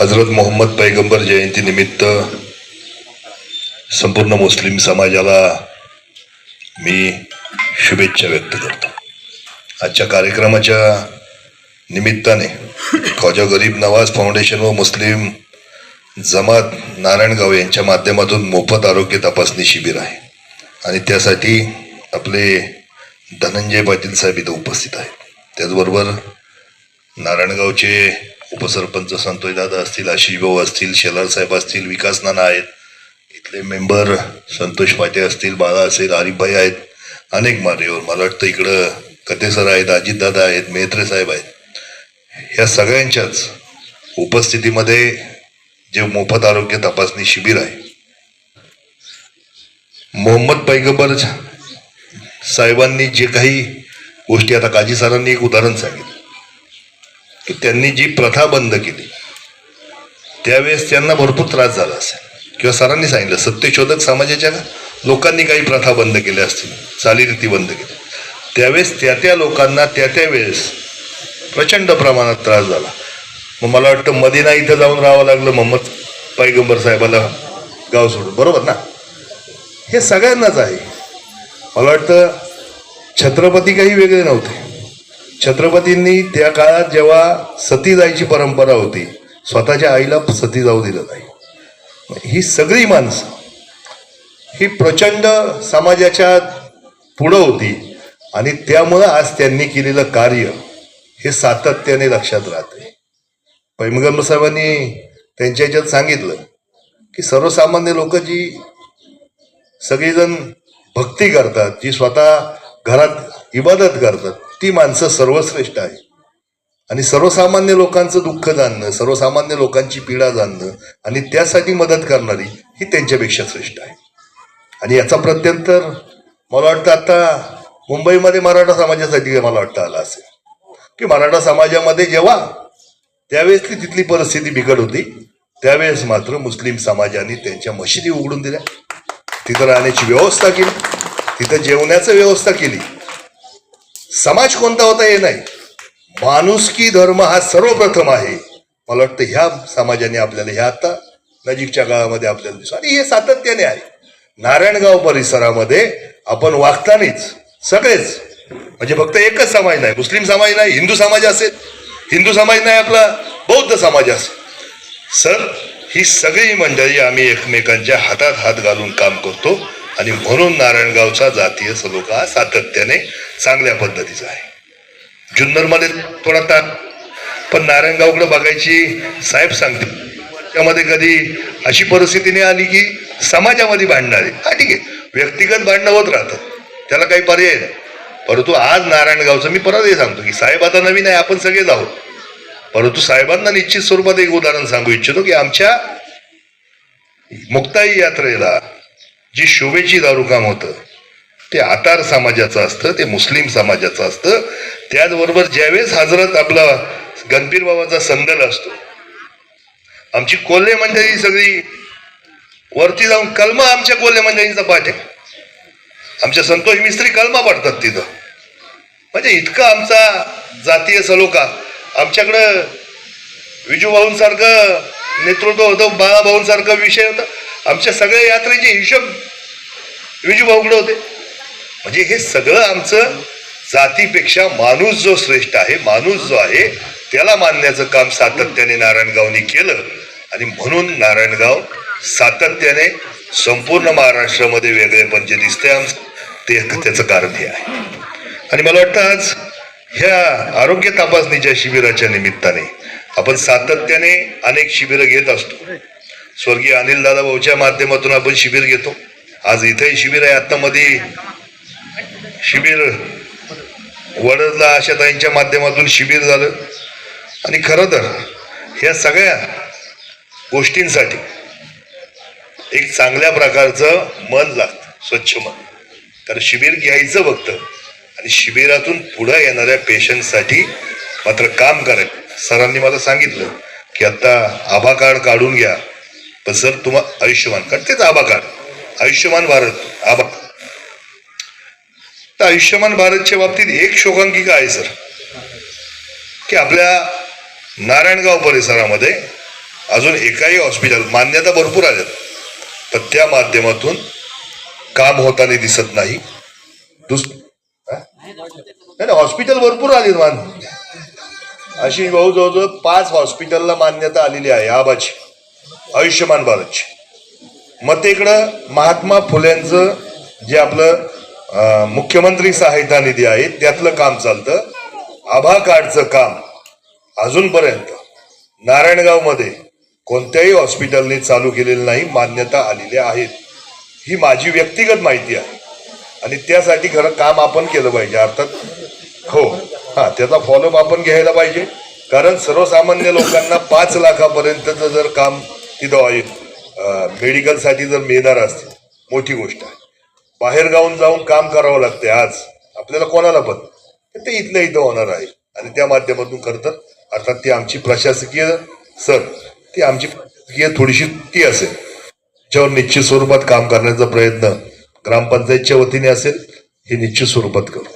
हजरत मोहम्मद पैगंबर जयंतीनिमित्त संपूर्ण मुस्लिम समाजाला मी शुभेच्छा व्यक्त करतो. आजच्या कार्यक्रमाच्या निमित्ताने ख्वाजा गरीब नवाज फाउंडेशन व मुस्लिम जमात नारायणगाव यांच्या माध्यमातून मोफत आरोग्य तपासणी शिबिर आहे. आणि त्यासाठी आपले धनंजय पाटील साहेब इथं उपस्थित आहेत. त्याचबरोबर नारायणगावचे उपसरपंच संतोष दादा असतील आशिष भाऊ असतील शेलार साहेब असतील विकास नाना आहेत इथले मेंबर संतोष पाटे असतील बाळा असेल आरिफभाई आहेत अनेक मान्यवर. मला वाटतं इकडं कथेसर आहेत अजितदादा आहेत मेहत्रे साहेब आहेत. ह्या सगळ्यांच्याच उपस्थितीमध्ये जे मोफत आरोग्य तपासणी शिबिर आहे मोहम्मद पैगंबर साहेबांनी जे काही गोष्टी आता काजी सरांनी एक उदाहरण सांगितलं. की त्यांनी जी प्रथा बंद केली त्यावेळेस त्यांना भरपूर त्रास झाला असेल. किंवा सरांनी सांगितलं सत्यशोधक समाजाच्या लोकांनी काही प्रथा बंद केल्या असतील चालीरीती बंद केल्या त्यावेळेस त्या त्या लोकांना त्या त्या वेळेस प्रचंड प्रमाणात त्रास झाला. मग मला वाटतं मदिना इथं जाऊन राहावं लागलं मोहम्मद पैगंबर साहेबाला गाव सोडून. बरोबर ना? हे सगळ्यांनाच आहे. मला वाटतं छत्रपती काही वेगळे नव्हते. छत्रपतींनी त्या काळात जेव्हा सती जायची परंपरा होती स्वतःच्या आईला सती जाऊ दिलं नाही. ही सगळी माणसं ही प्रचंड समाजाच्या पुढं होती आणि त्यामुळं आज त्यांनी केलेलं कार्य हे सातत्याने लक्षात राहते. पैमगंब साहेबांनी त्यांच्या ह्याच्यात सांगितलं की सर्वसामान्य लोक जी सगळीजण भक्ती करतात जी स्वतः घरात इबादत करतात ती माणसं सर्वश्रेष्ठ आहे आणि सर्वसामान्य लोकांचं दुःख जाणणं सर्वसामान्य लोकांची पीडा जाणणं आणि त्यासाठी मदत करणारी ही त्यांच्यापेक्षा श्रेष्ठ आहे. आणि याचा प्रत्यंतर मला वाटतं आता मुंबईमध्ये मराठा समाजासाठी मला वाटतं आला असेल. की मराठा समाजामध्ये जेव्हा त्यावेळेस ती तिथली परिस्थिती बिकट होती त्यावेळेस मात्र मुस्लिम समाजाने त्यांच्या मशिदी उघडून दिल्या. तिथं राहण्याची व्यवस्था केली. तिथं जेवण्याचं व्यवस्था केली. समाज कोणता होता हे नाही. माणुसकी धर्म हा सर्वप्रथम आहे. मला वाटतं ह्या समाजाने आपल्याला ह्या आता नजीकच्या काळामध्ये आपल्याला दिसतो. आणि हे सातत्याने आहे. नारायणगाव परिसरामध्ये आपण वागतानीच सगळेच म्हणजे फक्त एकच समाज नाही मुस्लिम समाज नाही हिंदू समाज असेल. हिंदू समाज नाही आपला बौद्ध समाज असेल. सर ही सगळी मंडळी आम्ही एकमेकांच्या हातात हात घालून काम करतो. आणि म्हणून नारायणगावचा जातीय सलोखा हा सातत्याने चांगल्या पद्धतीचा आहे. जुन्नरमध्ये थोडा ताण पण नारायणगावकडे बघायची साहेब सांगते त्यामध्ये कधी अशी परिस्थिती नाही आली की समाजामध्ये भांडणार आहे हा ठीक आहे. व्यक्तिगत भांडणं होत राहतात. त्याला काही पर्याय नाही. परंतु आज नारायणगावचं मी परत हे सांगतो की साहेब आता नवीन आहे आपण सगळेच आहोत. परंतु साहेबांना निश्चित स्वरूपात एक उदाहरण सांगू इच्छितो की आमच्या मुक्ताई यात्रेला जी शोभेची दारूकाम होतं ते आतार समाजाचं असतं ते मुस्लिम समाजाचं असतं त्याचबरोबर ज्यावेळेस हजरत आपला गंभीर बाबाचा संदल असतो आमची कोल्हे मंडळी सगळी वरती जाऊन कलमा आमच्या कोल्हे मंडळींचा पाठ आहे. आमच्या संतोष मिस्त्री कलमा पडतात तिथं. म्हणजे इतका आमचा जातीय सलोखा आमच्याकडं विजूभाऊंसारखं नेतृत्व होतं बाळाभाऊंसारखं विषय होता. आमच्या सगळ्या यात्रेचे हिशोब विजू भाऊकडे होते. म्हणजे हे सगळं आमचं जातीपेक्षा माणूस जो श्रेष्ठ आहे माणूस जो आहे त्याला मानण्याचं काम सातत्याने नारायणगावनी केलं. आणि म्हणून नारायणगाव सातत्याने संपूर्ण महाराष्ट्रामध्ये वेगळेपण जे दिसतंय आमचं. ते त्याचं कारण हे आहे. आणि मला वाटतं आज ह्या आरोग्य तपासणीच्या शिबिराच्या निमित्ताने आपण सातत्याने अनेक शिबिरं घेत असतो. स्वर्गीय अनिल दादा भाऊच्या माध्यमातून आपण शिबिर घेतो. आज इथेही शिबिर आहे आत्ता मध्ये शिबिर वडदला आशाताईंच्या माध्यमातून शिबिर झालं. आणि खरं तर ह्या सगळ्या गोष्टींसाठी एक चांगल्या प्रकारचं मन लागतं स्वच्छ मन. तर शिबिर घ्यायचं फक्त आणि शिबिरातून पुढं येणाऱ्या पेशंटसाठी मात्र काम करायचं. सरांनी मला सांगितलं की आत्ता आभा कार्ड काढून घ्या पण सर तुम्हाला आयुष्यमान कार्ड तेच आभा कार्ड. आयुष्यमान भारत आभा तर आयुष्यमान भारतच्या बाबतीत एक शोकांकिका आहे सर? की आपल्या नारायणगाव परिसरामध्ये अजून एकाही हॉस्पिटल मान्यता भरपूर आल्यात पण त्या माध्यमातून काम होताना दिसत नाही. दुस नाही नाही, हॉस्पिटल भरपूर आली मान. अशी भाऊ जवळजवळ पाच हॉस्पिटलला मान्यता आलेली आहे आबाची आयुष्यमान भारतची. मग ते इकडं महात्मा फुल्यांचं जे आपलं मुख्यमंत्री सहायता निधी आहे त्यातलं काम चालतं. आभा कार्डचं काम अजूनपर्यंत. नारायणगावमध्ये कोणत्याही हॉस्पिटलने चालू केलेलं नाही मान्यता आलेल्या आहेत. ही माझी व्यक्तिगत माहिती आहे. आणि त्यासाठी खरं काम आपण केलं पाहिजे अर्थात हो हा त्याचा फॉलोअप आपण घ्यायला पाहिजे. कारण सर्वसामान्य लोकांना पाच लाखापर्यंतचं जर काम तिथं आहे मेडिकलसाठी जर मिळणार असतील मोठी गोष्ट आहे. बाहेर गावून जाऊन काम करावं लागते आज. आपल्याला कोणाला पण. ते इथल्या इथं होणार आहे. आणि त्या माध्यमातून करतात. अर्थात ती आमची प्रशासकीय सर ती आमची प्रशासकीय थोडीशी ती असेल. त्याच्यावर निश्चित स्वरूपात काम करण्याचा प्रयत्न ग्रामपंचायतच्या वतीने असेल हे निश्चित स्वरूपात करू.